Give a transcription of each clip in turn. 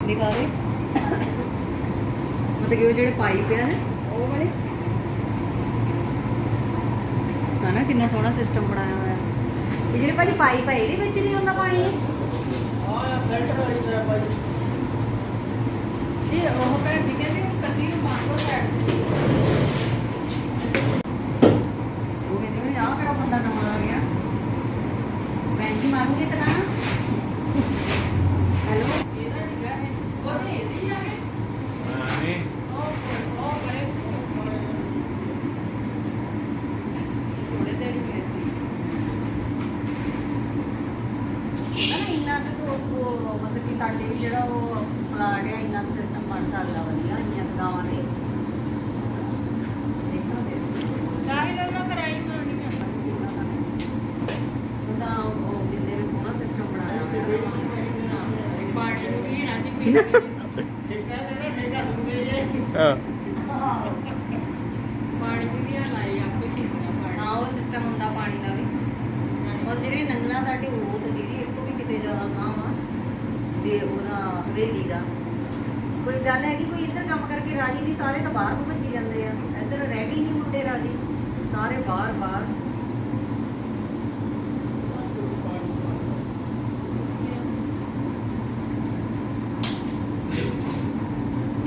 ਦੇ ਮਤਲਬ ਕਿ ਉਹ ਜਿਹੜੇ ਪਾਈਪ ਆ ਨਾ ਉਹ ਵਾਲੇ। ਹਨਾ ਕਿੰਨਾ ਸੋਹਣਾ ਸਿਸਟਮ ਬਣਾਇਆ ਹੋਇਆ। ਇਹ ਜਿਹੜੇ ਭਾਜੀ ਪਾਈਪ ਆ ਇਹਦੇ ਵਿੱਚ ਨਹੀਂ ਹੁੰਦਾ ਪਾਣੀ? ਇਹ ਉਹ ਭੈਣ ਜੀ ਕਹਿੰਦੇ ਕੱਲੀ ਨੂੰ ਮਾਰੋ ਸਾਈਡ ਉਹ ਕਹਿੰਦੇ ਵੀ ਆਹ ਕਿਹੜਾ ਬੰਦਾ ਨਵਾਂ ਆ ਗਿਆ। ਭੈਣ ਜੀ ਮੰਗਦੇ ਤਾਂ ਨਾ ਹੈਲੋ ਇਹਦਾ ਨਹੀਂ ਗਿਆ ਹੈ ਉਹ ਨਹੀਂ ਇਹਦੀ ਜਾ ਕੇ ਉਹ ਉਹ ਕਰੇ ਥੋੜੇ ਦੇਰ ਹੀ ਗਏ ਸੀ ਨਾ ਇੰਨਾ ਕੁ ਉਹ ਉਹ ਮਤਲਬ ਕਿ ਸਾਡੇ ਵੀ ਜਿਹੜਾ ਉਹ ਪਲਾਟ ਹੈ ਇੰਨਾ ਸਿਸਟਮ ਬਣ ਸਕਦਾ ਵਧੀਆ ਇੰਨੀਆਂ ਕੁ ਗਾਵਾਂ ਨੇ ਦੇਖਾਂਗੇ ਉਹਦਾ ਉਹ ਕਿੰਨੇ ਵੀ ਸੋਹਣਾ ਸਿਸਟਮ ਬਣਾਇਆ ਹੋਇਆ ਪਾਣੀ ਨੂੰ ਵੀ ਨਾ ਜੀ ਪੀਣਾ ਹਾਂ। ਪਾਣੀ ਨੂੰ ਵੀ ਲਾਈ ਆਪੇ ਪੀਣਾ ਪਾਣੀ। ਹਾਂ ਉਹ ਸਿਸਟਮ ਹੁੰਦਾ ਪਾਣੀ ਦਾ ਵੀ। ਔਰ ਜਿਹੜੇ ਨੰਗਲਾ ਸਾਡੇ ਉਹ ਤਾਂ ਦੀਦੀ ਤੋਂ ਵੀ ਕਿਤੇ ਜ਼ਿਆਦਾ ਥਾਂ ਵਾ ਤੇ ਉਹਦਾ ਹਵੇਲੀ ਦਾ। ਕੋਈ ਗੱਲ ਹੈ ਕਿ ਕੋਈ ਇੱਧਰ ਕੰਮ ਕਰਕੇ ਰਾਜੀ ਨਹੀਂ ਸਾਰੇ ਤਾਂ ਬਾਹਰ ਨੂੰ ਭੱਜੀ ਜਾਂਦੇ ਆ। ਇੱਧਰ ਰਹਿ ਗਈ ਨਹੀਂ ਮੁੰਡੇ ਰਾਜੀ ਸਾਰੇ ਬਾਹਰ ਬਾਹਰ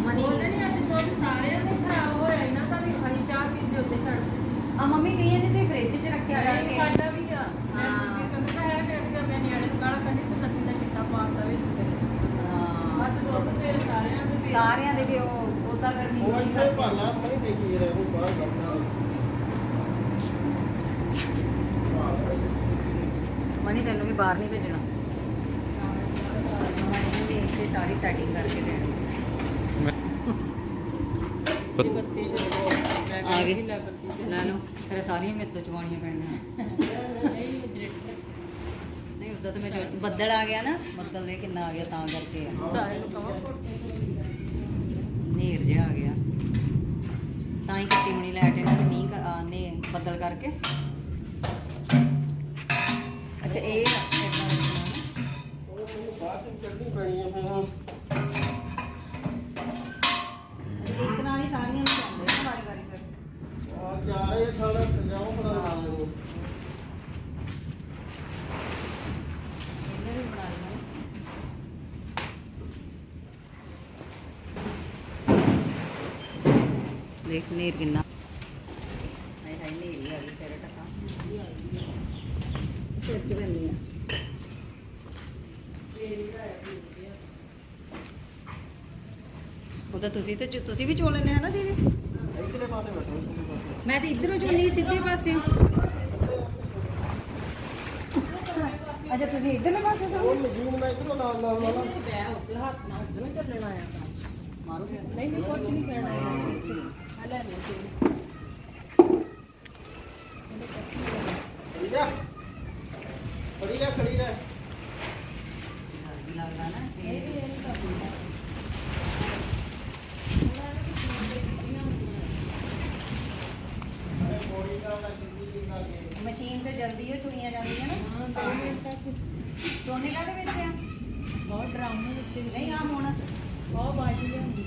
ਮਨੀ ਉਹਨੇ ਨਹੀਂ ਅੱਜ ਦੁੱਧ ਸਾਰਿਆਂ ਦੇ ਖਰਾਬ ਹੋਇਆ ਇਹਨਾਂ ਦਾ ਵੀ ਖਾਲੀ ਚਾਹ ਪੀਂਦੇ ਉੱਤੇ ਛੱਡ ਆ ਮੰਮੀ ਕਹੀਏ ਨੇ ਤੇ ਫ੍ਰਿਜ 'ਚ ਰੱਖਿਆ ਨਹੀਂ ਕਰਕੇ ਸਾਡਾ ਵੀ ਆ ਹਾਂ। ਹਾਂ ਕਹਿੰਦਾ ਹੈ ਕਿ ਅੱਗੇ ਮੈਂ ਨਿਆਣੇ ਨੂੰ ਗਾਲਾਂ ਕੱਢੀ ਤੇ ਲੱਸੀ ਦਾ ਚਿੱਟਾ ਪਾਉਂਦਾ ਵਿੱਚ ਕਰੇ ਹਾਂ ਅੱਜ ਦੁੱਧ ਸਵੇਰੇ ਸਾਰਿਆਂ ਦੇ ਪੀ- ਸਾਰਿਆਂ ਦੇ ਵੀ ਉਹ ਉਹਦਾ ਕਰਨੀ ਉਹ ਹੋਣੀ ਇੱਥੇ ਭਾਲਾ ਨਹੀਂ ਦੇਖੀ ਰਿਹਾ ਉਹ ਬਾਹਰ ਕਰਦਾ ਮਨੀ ਤੈਨੂੰ ਵੀ ਬਾਹਰ ਨਹੀਂ ਭੇਜਣਾ। ਵੀ ਇੱਥੇ ਸਾਰੀ ਸੈਟਿੰਗ ਕਰਕੇ ਦੇਣੀ ਆ ਗਏ ਲੈ ਬੱਤੀ ਤੇ। ਲੈ ਲਓ ਫਿਰ ਸਾਰੀਆਂ ਮੇਰੇ ਤੋਂ ਚੁਕਾਉਣੀਆਂ ਪੈਣੀਆਂ। ਨਹੀਂ ਡਿਰੈਕਟ ਨਹੀਂ ਉਦਾਂ ਤਾਂ ਮੈਂ ਚੁ- ਬੱਦਲ ਆ ਗਿਆ ਨਾ ਬੱਦਲ ਦੇ ਕਿੰਨਾ ਆ ਗਿਆ ਤਾਂ ਕਰਕੇ ਆ। ਸਾਰੇ ਨੂੰ ਕਹਾਂ ਨੇਰ ਜਿਹਾ ਆ ਗਿਆ। ਤਾਂ ਹੀ ਕੱਟੀ ਹੁਣੀ ਲੈਟ ਇਹਨਾਂ ਨੇ ਮੀਂਹ ਕ- ਆ, ਨੇ ਬੱਦਲ ਕਰਕੇ। ਅੱਛਾ ਇਹ ਏਦਾਂ ਰੱਖਣਾ ਨਾ। ਉਹ ਮੈਨੂੰ ਬਾਅਦ ਚ ਚੱਲਣੀ ਪੈਣੀ ਹੈ ਫਿਰ ਹੁਣ ਅੱਛਾ ਇੱਕ ਨਾਲ ਹੀ ਸਾਰੀਆਂ ਵਿੱਚ ਆਉਂਦੇ ਨਾ ਵਾਰੀ ਵਾਰੀ ਸਰ ਆ ਜਾ ਰਹੇ ਸਾਡਾ ਜਾਉਂ ਬਣਾ ਲਾਂਗੇ ਇਹਨੇ ਵੀ ਬਣਾ ਲਿਆ ਦੇਖ ਨੀਰ ਕਿੰਨਾ। ਹਾਏ ਹਾਏ ਨੀਰੀ ਆ ਗਈ ਸਿਰ ਟਕਾ ਸਿਰ ਚ ਪੈਂਦੀ ਆ ਉਹ ਤਾਂ ਤੁਸੀਂ ਤੇ ਤੁਸੀਂ ਵੀ ਚੋ ਲੈਣੇ ਹਨਾ ਦੀਦੀ? ਮੈਂ ਤਾਂ ਇਧਰੋਂ ਚੋਣੀ ਸਿੱਧੇ ਪਾਸੇ। ਅੱਛਾ ਤੁਸੀਂ ਇਧਰਲੇ ਪਾਸੇ ਤੋਂ ਉਹ ਮਸ਼ੀਨ ਮੈਂ ਇਧਰੋਂ ਨਾਲ ਨਾਲ ਵਾਲਾ ਮੈਂ ਉੱਧਰ ਹੱਥ ਨਾਲ ਉੱਧਰੋਂ ਚੱਲਣਾ ਆ ਮਾਰੋ। ਨਹੀਂ ਨਹੀਂ ਕੁਝ ਨਹੀਂ ਤੇ ਖੜੀ ਖੜੀ ਲੱਗਦਾ ਨਾ ਮਸ਼ੀਨ ਤੇ ਜਲਦੀ ਉਹ ਚੁਈਆਂ ਜਾਂਦੀਆਂ ਨਾ। ਚੋਨੇ ਕਾਹਦੇ ਵਿੱਚ ਆ? ਬਹੁਤ ਡਰਾਮੇ ਵਿੱਚ। ਨਹੀਂ ਆ ਹੁਣ। ਬਹੁਤ ਬਾਟੀ ਲਿਆਂਦੀ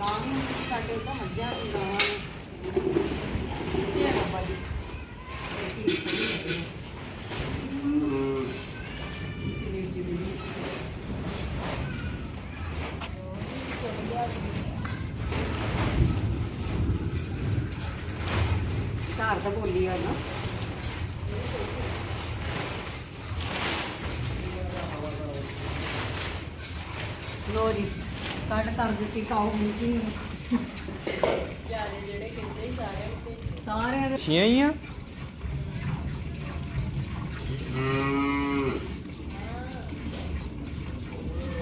ਗਾਂ ਵੀ ਹੁਣ ਸਾਡੇ ਉੱਤੇ ਮੱਝਾਂ ਵੀ ਗਾਵਾਂ ਨੇ ਇਹ ਨਾ ਬਾਜੀ ਇਹ ਕੀ ਖੜੀ ਹੈ ਕਿੰਨੀ ਉੱਚੀ ਬਿੱਲੀ ਘਰ ਤਾਂ ਬੋਲੀ ਆ ਨਾ। ਲੋ ਜੀ ਕੱਢ ਕਰ ਦਿੱਤੀ ਕਾਉ ਮੀਟੀ ਜਿਆਦੇ ਜਿਹੜੇ ਕਹਿੰਦੇ ਸੀ ਸਾਰੇ ਉੱਤੇ ਸਾਰਿਆਂ ਦੇ ਛੀਆਂ ਹੀ ਆ?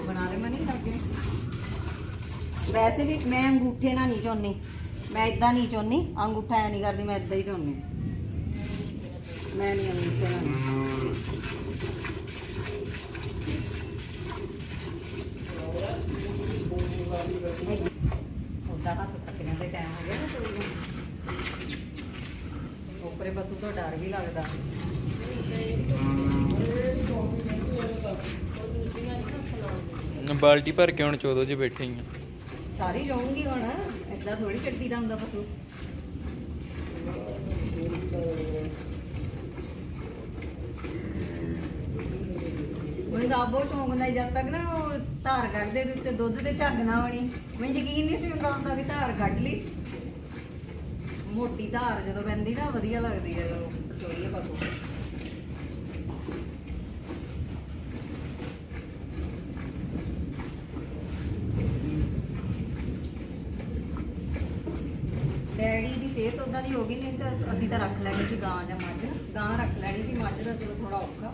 ਬਣਾ ਦੇ ਮੈਂ ਨਹੀਂ ਲੱਗੇ ਵੈਸੇ ਵੀ ਮੈਂ ਅੰਗੂਠੇ ਨਾਲ ਨਹੀਂ ਚੋਨੀ ਮੈਂ ਇਦਾਂ ਨਹੀਂ ਚੋਨੀ ਅੰਗੂਠਾ ਐ ਨਹੀਂ ਕਰਦੀ, ਮੈਂ ਇਦਾਂ ਹੀ ਚੋਨੀ ਮੈਂ ਨਹੀਂ ਅੰਗੂਠੇ ਨਾਲ। ਹੱਥ ਤੱਕਣ ਦੇ ਟਾਈਮ ਹੋ ਗਿਆ ਨਾ ਕੋਈ ਉੱਪਰੇ ਪਸ਼ੂ ਤੋਂ ਡਰ ਵੀ ਲੱਗਦਾ। ਬਾਲਟੀ ਭਰ ਕੇ ਹੁਣ ਚੋਦੋ 'ਚ ਬੈਠੇ ਹੀ ਆ। ਸਾਰੀ ਜਾਊਂਗੀ ਹੁਣ ਏਦਾਂ ਥੋੜੀ ਕੱਟੀ ਦਾ ਹੁੰਦਾ ਪਸ਼ੂ। ਮੈਨੂੰ ਤਾਂ ਆਪ ਬਹੁਤ ਸ਼ੌਂਕ ਹੁੰਦਾ ਸੀ, ਜਦ ਤੱਕ ਨਾ ਉਹ ਧਾਰ ਕੱਢਦੇ ਦੇ ਉੱਤੇ ਦੁੱਧ ਤੇ ਝੱਗ ਨਾ ਹੋਣੀ। ਮੈਨੂੰ ਯਕੀਨ ਨਹੀਂ ਸੀ ਹੁੰਦਾ ਹੁੰਦਾ ਵੀ ਧਾਰ ਕੱਢ ਲਈ। ਮੋਟੀ ਧਾਰ ਜਦੋਂ ਪੈਂਦੀ ਨਾ, ਵਧੀਆ ਲੱਗਦੀ ਹੈ ਜਦੋਂ ਚੋਈਏ ਪਸ਼ੂ। ਡੈਡੀ ਦੀ ਸਿਹਤ ਉਦਾਂ ਦੀ ਹੋ ਗਈ ਨਹੀਂ ਤਾਂ ਅਸੀਂ ਤਾਂ ਰੱਖ ਲੈਣੀ ਸੀ ਗਾਂ ਜਾਂ ਮੱਝ। ਗਾਂ ਰੱਖ ਲੈਣੀ ਸੀ ਮੱਝ ਦਾ ਚਲੋ ਥੋੜਾ ਔਖਾ।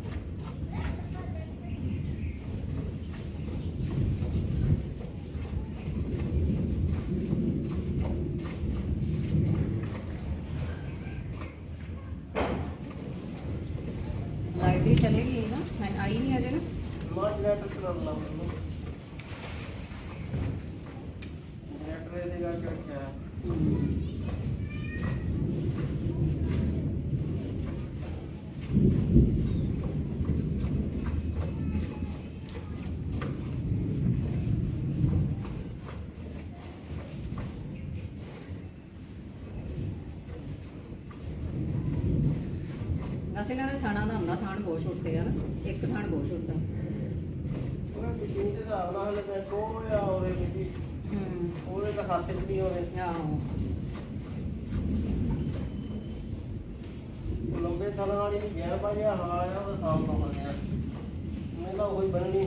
ਜਿੰਨੀ ਦੇ ਹਿਸਾਬ ਨਾਲ ਹਲੇ ਮੈਂ ਕੋ ਆ ਉਹਦੇ ਵਿੱਚ ਹੂੰ। ਉਹਦੇ ਤਾਂ ਹੱਥ ਨਹੀਂ ਹੋਵੇ ਆਹੋ। ਲੰਬੇ ਥਾਲਾਂ ਵਾਲੀ ਨੂੰ ਗੈਰ ਪਾਜਿਆ ਹਾਂ ਆ ਉਹਦਾ ਸਾਫ਼ ਨਾ ਬਣਿਆ ਮੈਂ ਤਾਂ ਉਹੀ ਬਣਨੀ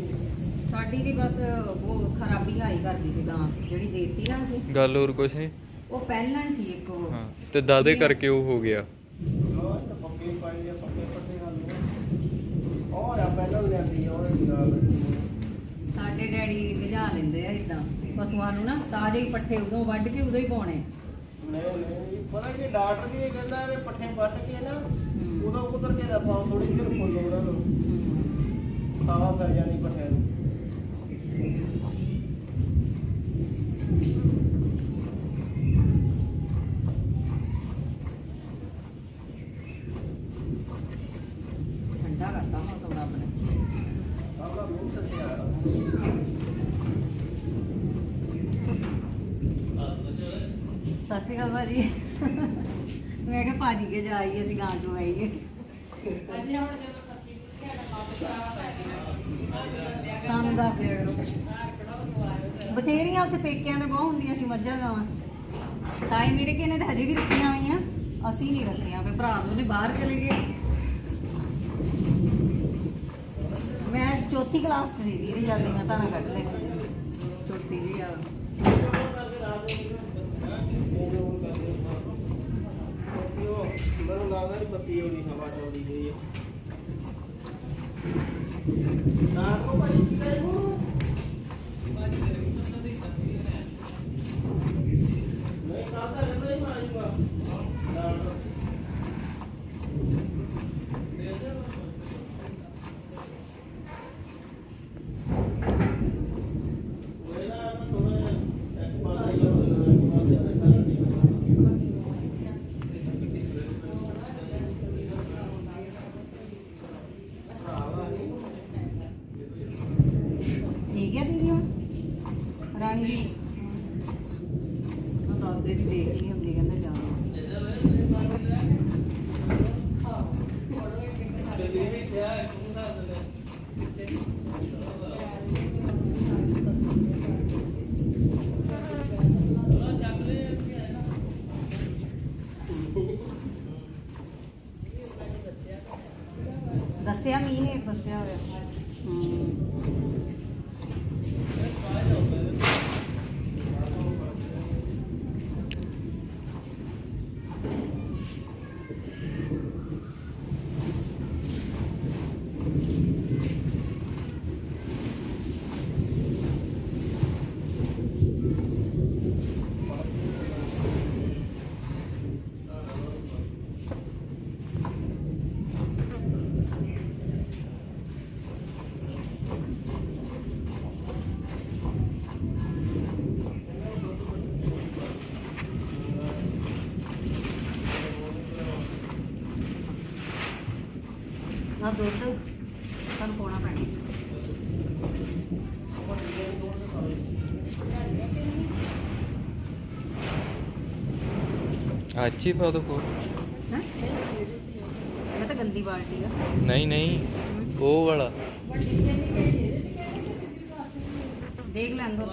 ਸਾਡੀ ਵੀ ਬਸ ਉਹ ਖਰਾਬੀ ਆਈ ਕਰਦੀ ਸੀ ਗਾਂ ਜਿਹੜੀ ਦੇਤੀ ਨਾ ਅਸੀਂ। ਗੱਲ ਹੋਰ ਕੁਛ ਨਹੀਂ ਉਹ ਪਹਿਲਾਂ ਸੀ ਇੱਕ ਉਹ। ਹਾਂ ਤੇ ਦਾਦੇ ਕਰਕੇ ਉਹ ਹੋ ਗਿਆ ਹਾਂ ਤਾਂ ਪੱਕੇ ਪਾਈ ਆ ਪੱਕੇ ਪੱਕੇ ਨਾਲ ਨੂੰ ਉਹ ਆ ਪਹਿਲਾਂ ਲਿਆਂਦੀ ਆ ਉਹ ਨਾਲ ਸਾਡੇ ਡੈਡੀ ਆ ਇਦਾਂ ਪਸ਼ੂਆਂ ਨੂੰ ਨਾ ਤਾਜ਼ੇ ਹੀ ਪੱਠੇ ਉਦੋਂ ਵੱਢ ਕੇ ਉਦੋਂ ਹੀ ਪਾਉਣੇ ਨਹੀਂ ਨਹੀਂ ਪਤਾ ਕੀ ਡਾਕਟਰ ਵੀ ਇਹ ਕਹਿੰਦਾ ਵੀ ਪੱਠੇ ਵੱਢ ਕੇ ਨਾ। ਉਦੋਂ ਕੁਦਰ ਕੇ ਰਫਾਓ ਥੋੜੀ ਜਿਹੀ ਫੁੱਲ ਉਹਨਾਂ ਨੂੰ। ਖਾਵਾ ਕਰ ਜਾਣੀ ਪੱਠਿਆਂ ਨੂੰ ਠੰਡਾ ਕਰਤਾ ਮੌਸਮ ਰੱਬ ਨੇ ਆਪਣਾ ਮਿਹਨਤ ਤੇ ਆ ਸਤਿ ਸ਼੍ਰੀ ਅਕਾਲ ਭਾਜੀ। ਮੈਂ ਕਿਹਾ ਭਾਜੀ ਕੇ ਜਾਈਏ ਅਸੀਂ ਗਾਂ ਚੋਂ ਆਈਏ। ਸਾਨੂੰ ਦੱਸ ਦਿਆ ਬਥੇਰੀਆਂ ਉੱਥੇ ਪੇਕਿਆਂ ਦੇ ਬਹੁਤ ਹੁੰਦੀਆਂ ਸੀ, ਮੱਝਾਂ ਗਾਵਾਂ। ਤਾਈ ਮੇਰੇ ਕੇ ਤਾਂ ਹਜੇ ਵੀ ਰੱਖੀਆਂ ਹੋਈਆਂ। ਅਸੀਂ ਨਹੀਂ ਰੱਖੀਆਂ ਫੇ ਭਰਾ ਦੋਨੇ ਬਾਹਰ ਚਲੇ ਗਏ। ਮੈਂ ਚੌਥੀ ਕਲਾਸ ਚ ਸੀ ਦੀਦੀ ਜਾਂਦੀ ਮੈਂ ਤਾਂ ਕੱਢ ਲੈ ਛੋਟੀ ਜੀ ਆ। ਮੈਨੂੰ ਲੱਗਦਾ ਨਹੀਂ ਪੱਤੀ ਹੋਣੀ ਹਵਾ ਚੱਲਦੀ ਪਈ ਹੈ ਨਾ ਕੋ ਭਾਈ ਕੀ ਨੂੰ ਨਹੀਂ ਕਾਹਦਾ ਰਹਿੰਦਾ ਹੀ ਮਾਜੂਗਾ ਨਾ ਵੇਲਾ ਥੋੜਾ ਇੱਕ ਪਾਸੇ ਹੀ ਹੋਣਾ ਇੱਕ ਪਾਸੇ ਰੱਖਣਾ ਠੀਕ ਹੈ ਦੀਦੀ ਹੁਣ ਰਾਣੀ ਦੀ ਉਹ ਦੱਸਦੇ ਸੀ ਦੇਖ ਲਈ ਹੁੰਦੀ ਕਹਿੰਦੇ ਜਾਣਾ ਦੱਸਿਆ ਮੀਂਹ ਨੇ ਦੱਸਿਆ ਹੋਇਆ ਹੂੰ ਆ ਦੁੱਧ ਸਾਨੂੰ ਪਾਉਣਾ ਪੈਣਾ। ਅੱਜ ਹੀ ਪਾ ਦੋ ਕੋ ਹੈ? ਇਹ ਤਾਂ ਗੰਦੀ ਬਾਲਟੀ ਆ। ਨਹੀਂ ਨਹੀਂ ਉਹ ਵਾਲਾ। ਦੇਖ ਲੈਂਦੋ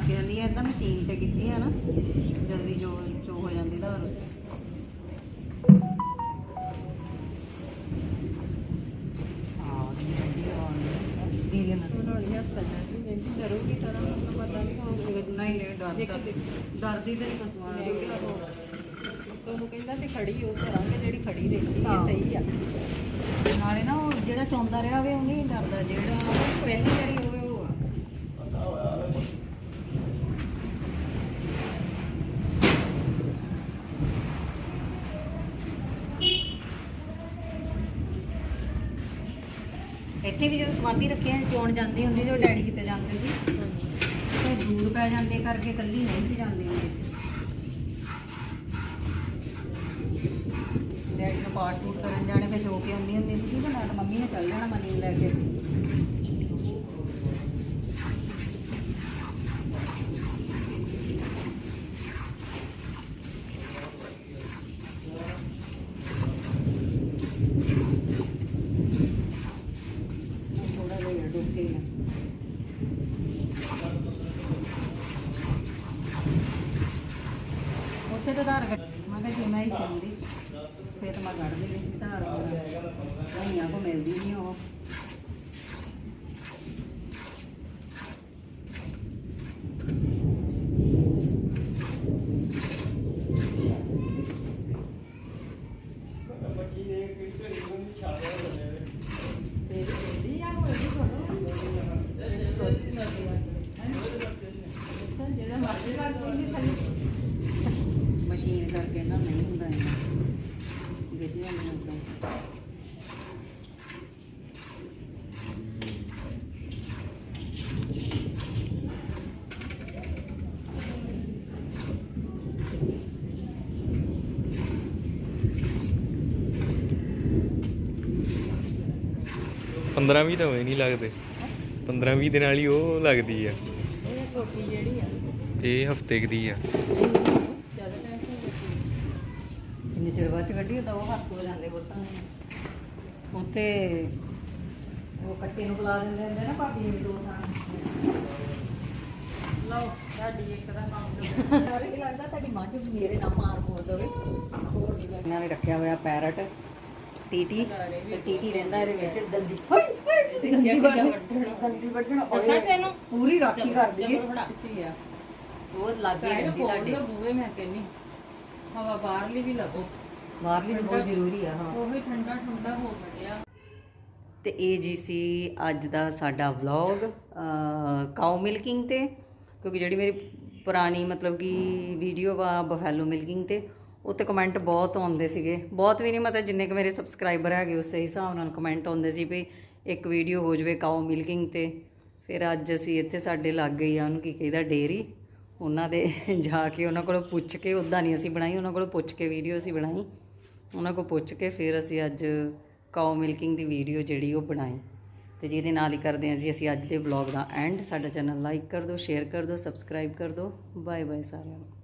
ਥੱਕ ਜਾਂਦੀ ਹੈ ਇਦਾਂ ਮਸ਼ੀਨ ਤੇ ਖਿੱਚੀ ਆ ਨਾ ਜਲਦੀ ਜੋ ਚੋ ਹੋ ਜਾਂਦੀ ਧਾਰ ਹਾਂ ਦੀਦੀ ਨਾਲ ਬਣਾਉਣੀ ਹੱਥ ਵੀ ਕਹਿੰਦੀ ਡਰੂਗੀ ਤਰ੍ਹਾਂ ਮੈਨੂੰ ਪਤਾ ਨਹੀਂ ਹੋਊਗਾ ਨਹੀਂ ਨਹੀਂ ਡਰਦੀ। ਡਰਦੀ ਤੇ ਕਸਮਾਂ ਤੁਹਾਨੂੰ ਕਹਿੰਦਾ ਤੇ ਖੜੀ ਹੋ ਕਰਾਂਗੇ ਜਿਹੜੀ ਖੜੀ ਹਾਂ। ਹੈ। ਸਹੀ ਆ। ਨਾਲੇ ਨਾ ਉਹ ਜਿਹੜਾ ਚੌਂਦਾ ਰਿਹਾ ਹੋਵੇ ਉਹ ਨਹੀਂ ਡਰਦਾ। ਜਿਹੜਾ ਪਹਿਲੀ ਵਾਰੀ ਹੋਵੇ ਉਹ ਆ ਪਤਾ ਹੋਇਆ ਇੱਥੇ ਵੀ ਜਦੋਂ ਸਮਾਧੀ ਰੱਖੀ ਹੈ ਚੋਣ ਜਾਂਦੀ ਹੁੰਦੀ ਜਦੋਂ ਡੈਡੀ ਕਿਤੇ ਜਾਂਦੇ ਸੀ। ਤੇ ਦੂਰ ਪੈ ਜਾਂਦੇ ਕਰਕੇ ਇਕੱਲੀ ਨਹੀਂ ਸੀ ਜਾਂਦੀ ਹੁੰਦੀ। ਡੈਡੀ ਨੂੰ ਪਾਠ ਪੂਠ ਕਰਨ ਜਾਣੇ, ਫਿਰ ਜੋ ਕੇ ਆਉਂਦੀ ਹੁੰਦੀ ਸੀ, ਕਿ ਨਾ ਮੰਮੀ ਨੇ ਚੱਲ ਜਾਣਾ ਮਨੀ ਨੂੰ ਲੈ ਕੇ ਥੋੜਾ ਜਿਹਾ ਡੁੱਕੇ ਆ ਉੱਥੇ ਤਾਂ ਧਾਰ ਕੱਢ ਮੈਂ ਕਿਹਾ ਜੇ ਮੈਂ ਹੀ ਚਾਹੁੰਦੀ। ਫਿਰ ਤਾਂ ਮੈਂ ਕੱਢ ਦੇਣੀ ਸੀ ਧਾਰ ਨਹੀਂ ਆ ਕੋ ਮਿਲਦੀ ਨਹੀਂ ਉਹ। 15 20 ਤਾਂ ਹੋਏ ਨਹੀਂ ਲੱਗਦੇ। 15 20 ਦਿਨ ਵਾਲੀ ਉਹ ਲੱਗਦੀ ਆ। ਇਹ ਛੋਟੀ ਜਿਹੜੀ ਆ। ਇਹ ਹਫ਼ਤੇ ਦੀ ਆ। ਇੰਨੇ ਚਿਰ ਬਾਅਦ ਕੱਢੀ ਤਾਂ ਉਹ ਹੱਥ ਹੋ ਜਾਂਦੇ ਬੋਤਾਂ ਨੂੰ ਉੱਥੇ ਉਹ ਕੱਟੇ ਨੂੰ ਬੁਲਾ ਦਿੰਦੇ ਹੁੰਦੇ ਨਾ ਭਾਬੀ ਨੂੰ ਦੋ ਥਾਂ। ਲਓ ਸਾਡੀ ਇੱਕ ਦਾ ਕੰਮ ਕਰੋ। ਸਾਰੇ ਲੱਗਦਾ ਤੁਹਾਡੀ ਮੱਝ ਮੇਰੇ ਨਾਲ ਮਾਰ ਮੋੜ ਦਵੇ। ਹੋਰ ਨਹੀਂ ਮੈਂ ਇਹਨਾਂ ਨੇ ਰੱਖਿਆ ਹੋਇਆ ਪੈਰਟ ਟੀਟੀ ਤੇ ਟੀਟੀ ਰਹਿੰਦਾ ਇਹਦੇ ਵਿੱਚ। ਦੰਦੀ ਹੋਈ ਹੋਈ ਦੰਦੀ ਵੱਢਣ। ਦੰਦੀ ਵੱਢਣ। ਦੱਸਾਂ ਤੈਨੂੰ? ਪੂਰੀ ਰਾਖੀ ਕਰਦੀ ਹੈ ਚਲੋ ਫੜਾ। ਚੀ ਆ। ਉਹ ਲੱਗੇ ਸਾਰੇ ਰਹਿੰਦੀ ਕੋਲ ਤੁਹਾਡੇ ਬੂਏ ਮੈਂ ਕਹਿੰਨੀ ਹਵਾ ਬਾਹਰਲੀ ਵੀ ਲੱਗੋ। ਬਾਹਰਲੀ ਵੀ ਬਹੁਤ ਜ਼ਰੂਰੀ ਆ ਹਾਂ। ਉਹ ਵੀ ਠੰਡਾ ਠੰਡਾ ਹੋ ਗਿਆ। ਤੇ ਇਹ ਜੀ ਸੀ ਅੱਜ ਦਾ ਸਾਡਾ ਵਲੌਗ ਕਾਉ ਮਿਲਕਿੰਗ ਤੇ। ਕਿਉਂਕਿ ਜਿਹੜੀ ਮੇਰੀ ਪੁਰਾਣੀ ਮਤਲਬ ਕਿ ਵੀਡੀਓ ਵਾ ਬਫੈਲੋ ਮਿਲਕਿੰਗ ਤੇ ਉੱਤੇ ਕਮੈਂਟ ਬਹੁਤ ਆਉਂਦੇ ਸੀਗੇ। ਬਹੁਤ ਵੀ ਨਹੀਂ ਮਤਲਬ ਜਿੰਨੇ ਕੁ ਮੇਰੇ ਸਬਸਕ੍ਰਾਈਬਰ ਹੈਗੇ ਉਸੇ ਹਿਸਾਬ ਨਾਲ ਕਮੈਂਟ ਆਉਂਦੇ ਸੀ ਵੀ ਇੱਕ ਵੀਡੀਓ ਹੋ ਜਵੇ ਕਾਉ ਮਿਲਕਿੰਗ ਤੇ। ਫਿਰ ਅੱਜ ਅਸੀਂ ਇੱਥੇ ਸਾਡੇ ਲੱਗ ਗਈ ਆ ਉਹਨੂੰ ਕੀ ਕਹਿੰਦਾ ਡੇਰੀ ਉਹਨਾਂ ਦੇ ਜਾ ਕੇ ਉਹਨਾਂ ਕੋਲੋਂ ਪੁੱਛ ਕੇ ਉਦਾਂ ਨਹੀਂ ਅਸੀਂ ਬਣਾਈ, ਉਹਨਾਂ ਕੋਲੋਂ ਪੁੱਛ ਕੇ ਵੀਡੀਓ ਅਸੀਂ ਬਣਾਈ। ਉਹਨਾਂ ਕੋਲ ਪੁੱਛ ਕੇ ਫਿਰ ਅਸੀਂ ਅੱਜ ਕਾਉ ਮਿਲਕਿੰਗ ਦੀ ਵੀਡੀਓ ਜਿਹੜੀ ਉਹ ਬਣਾਈ। ਤੇ ਜਿਹਦੇ ਨਾਲ ਹੀ ਕਰਦੇ ਹਾਂ ਜੀ ਅਸੀਂ ਅੱਜ ਦੇ ਵਲੌਗ ਦਾ ਐਂਡ ਸਾਡਾ ਚੈਨਲ ਲਾਈਕ ਕਰ ਦਿਓ ਸ਼ੇਅਰ ਕਰ ਦਿਓ ਸਬਸਕ੍ਰਾਈਬ ਕਰ ਦਿਓ। ਬਾਏ ਬਾਏ ਸਾਰਿਆਂ ਨੂੰ।